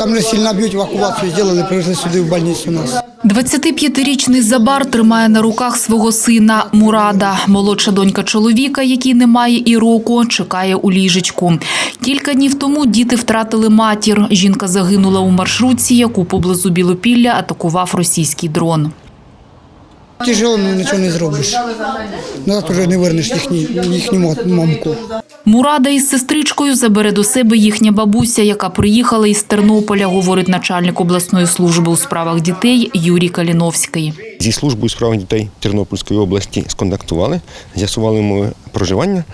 Там не сильно б'ють, евакуацію зробили, привезли сюди в больницю нас. 25-річний Забар тримає на руках свого сина Мурада. Молодша донька чоловіка, який не має і року, чекає у ліжечку. Кілька днів тому діти втратили матір. Жінка загинула у маршрутці, яку поблизу Білопілля атакував російський дрон. Тяжело, ну нічого не зробиш. Назад вже не вернеш їхні, їхню мамку. Мурада із сестричкою забере до себе їхня бабуся, яка приїхала із Тернополя, говорить начальник обласної служби у справах дітей Юрій Каліновський. Зі службою у справах дітей Тернопільської області сконтактували, з'ясували моє проживання.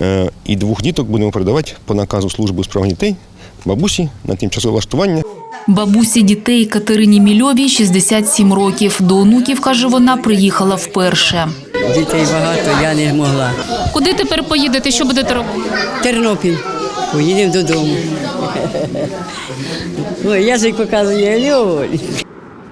е, І двох діток будемо передавати по наказу служби у справах дітей бабусі на тимчасове влаштування. Бабусі дітей Катерині Мільовій 67 років. До онуків, каже вона, приїхала вперше. Дітей багато, я не могла. Куди тепер поїдете? Що будете робити? Тернопіль. Поїдемо додому. Ой, язик показує Льоль.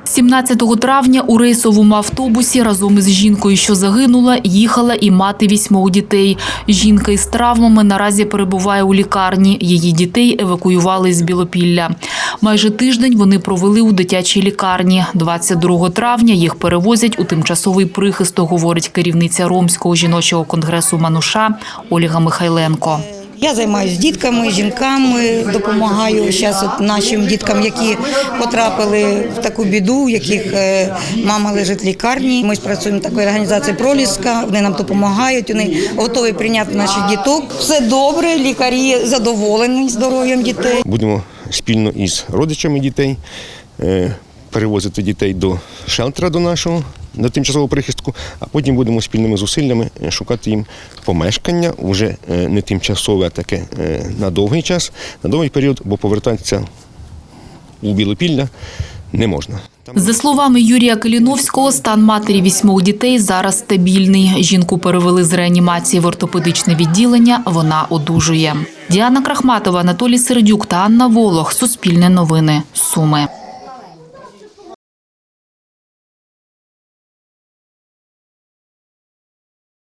17 травня у рейсовому автобусі разом із жінкою, що загинула, їхала і мати вісьмох дітей. Жінка із травмами наразі перебуває у лікарні. Її дітей евакуювали з Білопілля. Майже тиждень вони провели у дитячій лікарні. 22 травня їх перевозять у тимчасовий прихисток, говорить керівниця Ромського жіночого конгресу Мануша Ольга Михайленко. Я займаюся дітками, жінками, допомагаю зараз от нашим діткам, які потрапили в таку біду, у яких е, мама лежить в лікарні. Ми працюємо в такої організації Проліска. Вони нам допомагають. Вони готові прийняти наших діток. Все добре, лікарі задоволені здоров'ям дітей. Будемо спільно із родичами дітей е, перевозити дітей до шелтера до нашого, до тимчасового прихистку, а потім будемо спільними зусиллями е, шукати їм помешкання, вже е, не тимчасове, а таке е, на довгий час, на довгий період, бо повертатися у Білопілля не можна. За словами Юрія Каліновського, стан матері вісьмох дітей зараз стабільний. Жінку перевели з реанімації в ортопедичне відділення. Вона одужує. Діана Крахматова, Анатолій Сердюк та Анна Волох. Суспільне новини. Суми.